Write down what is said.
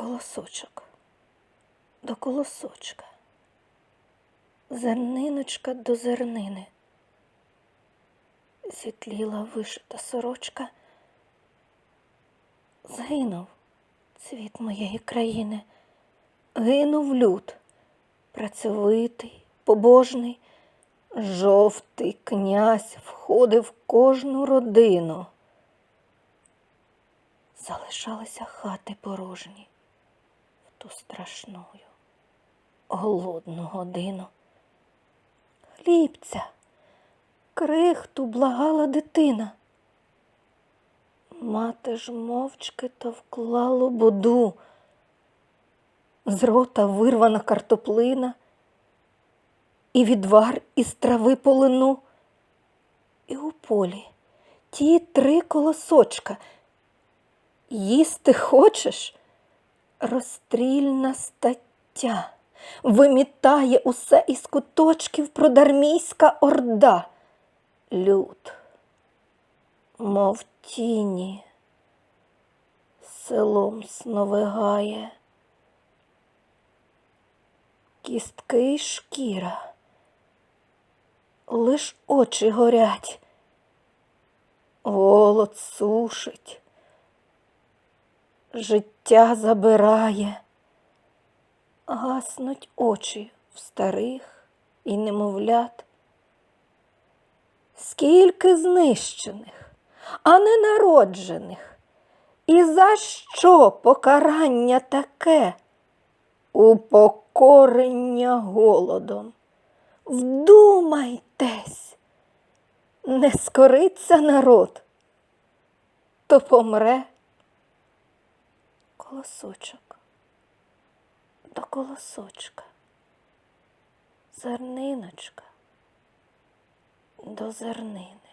Колосочок. До колосочка, зерниночка до зернини. Зітліла вишита сорочка, згинув цвіт моєї країни, гинув люд, працьовитий, побожний, жовтий князь входив в кожну родину. Залишалися хати порожні ту страшною, голодну годину. Хлібця, крихту благала дитина. Мати ж мовчки товкла лободу, з рота вирвана картоплина, і відвар із трави полину, і у полі ті три колосочка. Їсти хочеш? Розстрільна стаття. Вимітає усе із куточків продармійська орда. Люд, мов тіні, селом сновигає. Кістки й шкіра, лиш очі горять, голод сушить життя забирає, гаснуть очі в старих і немовлят. Скільки знищених, а не народжених, і за що покарання таке? Упокорення голодом. Вдумайтесь, не скориться народ, то помре колосочок. До колосочка, зерниночка. До зернини.